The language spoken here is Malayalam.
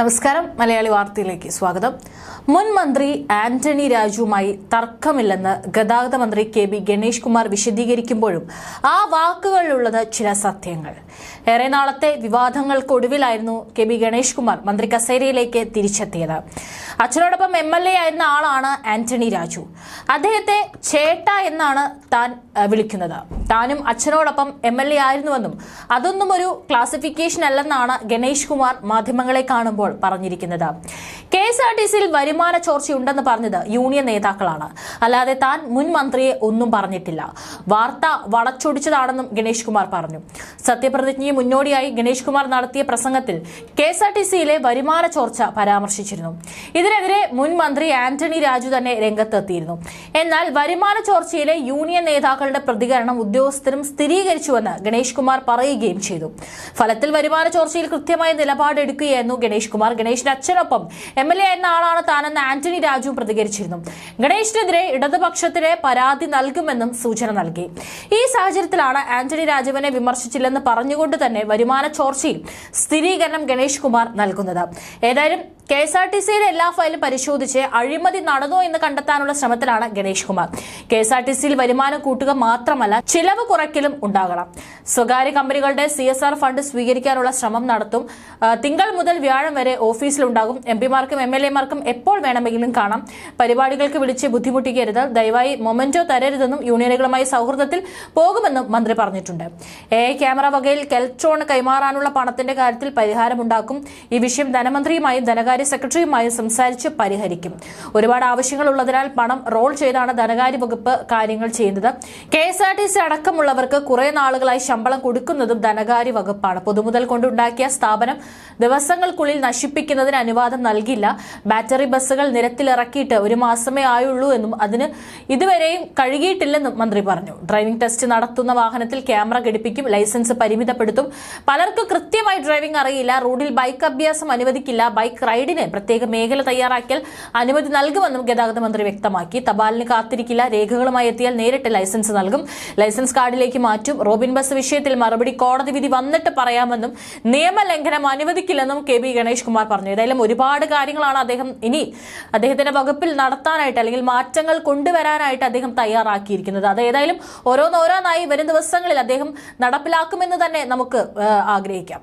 നമസ്കാരം. മലയാളി വാർത്തയിലേക്ക് സ്വാഗതം. മുൻ മന്ത്രി ആന്റണി രാജുവുമായി തർക്കമില്ലെന്ന് ഗതാഗത മന്ത്രി കെ ബി ഗണേഷ് കുമാർ വിശദീകരിക്കുമ്പോഴും ആ വാക്കുകളിലുള്ളത് ചില സത്യങ്ങൾ. ഏറെ നാളത്തെ വിവാദങ്ങൾക്കൊടുവിലായിരുന്നു കെ ബി ഗണേഷ് കുമാർ മന്ത്രി കസേരയിലേക്ക് തിരിച്ചെത്തിയത്. അച്ഛനോടൊപ്പം എം എൽ എ ആയിരുന്ന ആളാണ് ആന്റണി രാജു. അദ്ദേഹത്തെ ചേട്ട എന്നാണ് താൻ വിളിക്കുന്നത്. താനും അച്ഛനോടൊപ്പം എം എൽ എ ആയിരുന്നുവെന്നും അതൊന്നും ഒരു ക്ലാസിഫിക്കേഷൻ അല്ലെന്നാണ് ഗണേഷ് കുമാർ മാധ്യമങ്ങളെ കാണുമ്പോൾ പറഞ്ഞിരിക്കുന്നത്. എസ് ആർ ടി സിയിൽ വരുമാന ചോർച്ചയുണ്ടെന്ന് പറഞ്ഞത് യൂണിയൻ നേതാക്കളാണ്. അല്ലാതെ താൻ മുൻ മന്ത്രിയെ ഒന്നും പറഞ്ഞിട്ടില്ല. വാർത്ത വളച്ചൊടിച്ചതാണെന്നും ഗണേഷ് കുമാർ പറഞ്ഞു. സത്യപ്രതിജ്ഞയെ മുന്നോടിയായി ഗണേഷ് കുമാർ നടത്തിയ പ്രസംഗത്തിൽ കെ എസ് ആർ ടി സിയിലെ വരുമാന ചോർച്ച പരാമർശിച്ചിരുന്നു. ഇതിനെതിരെ മുൻ മന്ത്രി ആന്റണി രാജു തന്നെ രംഗത്തെത്തിയിരുന്നു. എന്നാൽ വരുമാന ചോർച്ചയിലെ യൂണിയൻ നേതാക്കളുടെ പ്രതികരണം ഉദ്യോഗസ്ഥരും സ്ഥിരീകരിച്ചുവെന്ന് ഗണേഷ് കുമാർ പറയുകയും ചെയ്തു. ഫലത്തിൽ വരുമാന ചോർച്ചയിൽ കൃത്യമായ നിലപാടെടുക്കുകയായിരുന്നു ഗണേഷ് കുമാർ. ഗണേഷിന്റെ അച്ഛനൊപ്പം എം എൽ എന്ന ആളാണ് താനെന്ന് ആന്റണി രാജു പ്രതികരിച്ചിരുന്നു. ഗണേഷിനെതിരെ ഇടതുപക്ഷത്തിന് പരാതി നൽകുമെന്നും സൂചന നൽകി. ഈ സാഹചര്യത്തിലാണ് ആന്റണി രാജുവിനെ വിമർശിച്ചില്ലെന്ന് പറഞ്ഞുകൊണ്ട് തന്നെ വരുമാന ചോർച്ചയിൽ സ്ഥിരീകരണം ഗണേഷ് കുമാർ നൽകുന്നത്. ഏതായാലും കെ എസ് ആർ ടി സിയിലെ എല്ലാ ഫയലും പരിശോധിച്ച് അഴിമതി നടന്നോ എന്ന് കണ്ടെത്താനുള്ള ശ്രമത്തിലാണ് Ganesh Kumar. K S R T സിയിൽ വരുമാനം കൂട്ടുക മാത്രമല്ല ചിലവ് കുറയ്ക്കലും ഉണ്ടാകണം. സ്വകാര്യ കമ്പനികളുടെ സി എസ് ആർ ഫണ്ട് സ്വീകരിക്കാനുള്ള ശ്രമം നടത്തും. തിങ്കൾ മുതൽ വ്യാഴം വരെ ഓഫീസിലുണ്ടാകും. എം പിമാർക്കും എം എൽ എമാർക്കും എപ്പോൾ വേണമെങ്കിലും കാണാം. പരിപാടികൾക്ക് വിളിച്ച് ബുദ്ധിമുട്ടിക്കരുത്. ദയവായി മൊമെന്റോ തരരുതെന്നും യൂണിയനുകളുമായി സൗഹൃദത്തിൽ പോകുമെന്നും മന്ത്രി പറഞ്ഞിട്ടുണ്ട്. എ ക്യാമറ വകയിൽ കെൽട്രോൺ കൈമാറാനുള്ള പണത്തിന്റെ കാര്യത്തിൽ പരിഹാരമുണ്ടാക്കും. ഈ വിഷയം ധനമന്ത്രിയുമായും ധനകാര്യ സെക്രട്ടറിയുമായും സംസാരിച്ച് പരിഹരിക്കും. ഒരുപാട് ആവശ്യങ്ങൾ ഉള്ളതിനാൽ പണം റോൾ ചെയ്താണ് ധനകാര്യ വകുപ്പ് കാര്യങ്ങൾ ചെയ്യുന്നത്. K S R T C അടക്കമുള്ളവർക്ക് കുറെ നാളുകളായി ശമ്പളം കൊടുക്കുന്നതും ധനകാര്യ വകുപ്പാണ്. പൊതുമുതൽ കൊണ്ടുണ്ടാക്കിയ സ്ഥാപനം ദിവസങ്ങൾക്കുള്ളിൽ നശിപ്പിക്കുന്നതിന് അനുവാദം നൽകില്ല. ബാറ്ററി ബസ്സുകൾ നിരത്തിലിറക്കിയിട്ട് ഒരു മാസമേ ആയുള്ളൂ എന്നും അതിന് ഇതുവരെയും കഴുകിയിട്ടില്ലെന്നും മന്ത്രി പറഞ്ഞു. ഡ്രൈവിംഗ് ടെസ്റ്റ് നടത്തുന്ന വാഹനത്തിൽ ക്യാമറ ഘടിപ്പിക്കും ലൈസൻസ് പരിമിതപ്പെടുത്തും. പലർക്കും കൃത്യമായി ഡ്രൈവിംഗ് അറിയില്ല. റോഡിൽ ബൈക്ക് അഭ്യാസം അനുവദിക്കില്ല. ബൈക്ക് റൈഡിന് പ്രത്യേക മേഖല തയ്യാറാക്കിയാൽ അനുമതി നൽകുമെന്നും ഗതാഗത മന്ത്രി വ്യക്തമാക്കി. തപാലിന് കാത്തിരിക്കില്ല. രേഖകളുമായി എത്തിയാൽ നേരിട്ട് ലൈസൻസ് നൽകും. ലൈസൻസ് കാർഡിലേക്ക് മാറ്റും. റോബിൻ ബസ് വിഷയത്തിൽ മറുപടി കോടതി വിധി വന്നിട്ട് പറയാമെന്നും നിയമലംഘനം അനുവദിക്കില്ലെന്നും കെ ബി ഗണേഷ് കുമാർ പറഞ്ഞു. ഏതായാലും ഒരുപാട് കാര്യങ്ങളാണ് അദ്ദേഹം ഇനി അദ്ദേഹത്തിന്റെ വകുപ്പിൽ നടത്താനായിട്ട് അല്ലെങ്കിൽ മാറ്റങ്ങൾ കൊണ്ടുവരാനായിട്ട് അദ്ദേഹം തയ്യാറാക്കിയിരിക്കുന്നത്. അത് ഏതായാലും ഓരോന്നോരോന്നായി വരും ദിവസങ്ങളിൽ അദ്ദേഹം നടപ്പിലാക്കുമെന്ന് തന്നെ നമുക്ക് ആഗ്രഹിക്കാം.